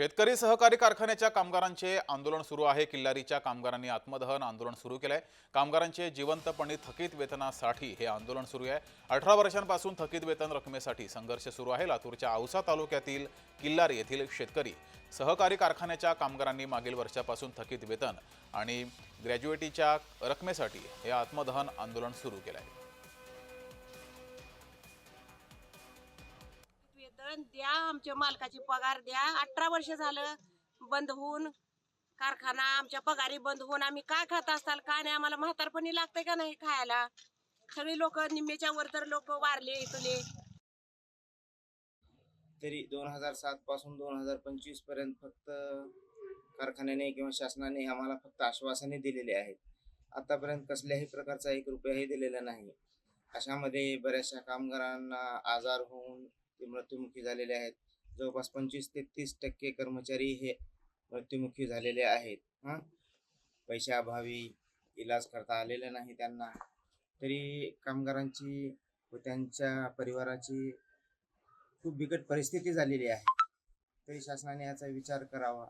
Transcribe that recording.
शेतकरी सहकारी कारखान्याच्या कामगारांचे आंदोलन सुरू आहे. किल्लारीच्या कामगारांनी आत्मदहन आंदोलन सुरू केलंय. कामगारांचे जिवंतपणे थकीत वेतनासाठी हे आंदोलन सुरू आहे. अठरा वर्षांपासून थकीत वेतन रकमेसाठी संघर्ष सुरू आहे. लातूरच्या औसा तालुक्यातील किल्लारी येथील शेतकरी सहकारी कारखान्याच्या कामगारांनी मागील वर्षापासून थकीत वेतन आणि ग्रॅज्युएटीच्या रकमेसाठी हे आत्मदहन आंदोलन सुरू केलं आहे वेतन द्या आमच्या मालकाची पगार द्या. अठरा वर्ष झालं बंद होऊन कारखाना आमच्या पगारी बंद होऊन आम्ही काय खात असताल काय नाही आम्हाला म्हातारपणी लागतंय का नाही खायला? सगळी लोक निम्मेच्या वर तर लोक वारले इथले. तरी दोन हजार सात पासून दोन हजार पंचवीसपर्यंत फक्त कारखान्याने किंवा शासनाने आम्हाला फक्त आश्वासने दिलेले आहेत. आतापर्यंत कसल्याही प्रकारचा एक रुपयाही दिलेला नाही. अशामध्ये बऱ्याचशा कामगारांना आजार होऊन ते मृत्युमुखी झालेले आहेत. जवळपास पंचवीस ते तीस टक्के कर्मचारी हे मृत्युमुखी झालेले आहेत. हां? पैशाअभावी इलाज करता आलेला नाही त्यांना. तरी कामगारांची व त्यांच्या परिवाराची खूप बिकट परिस्थिती झालेली आहे. तरी शासनाने याचा विचार करावा.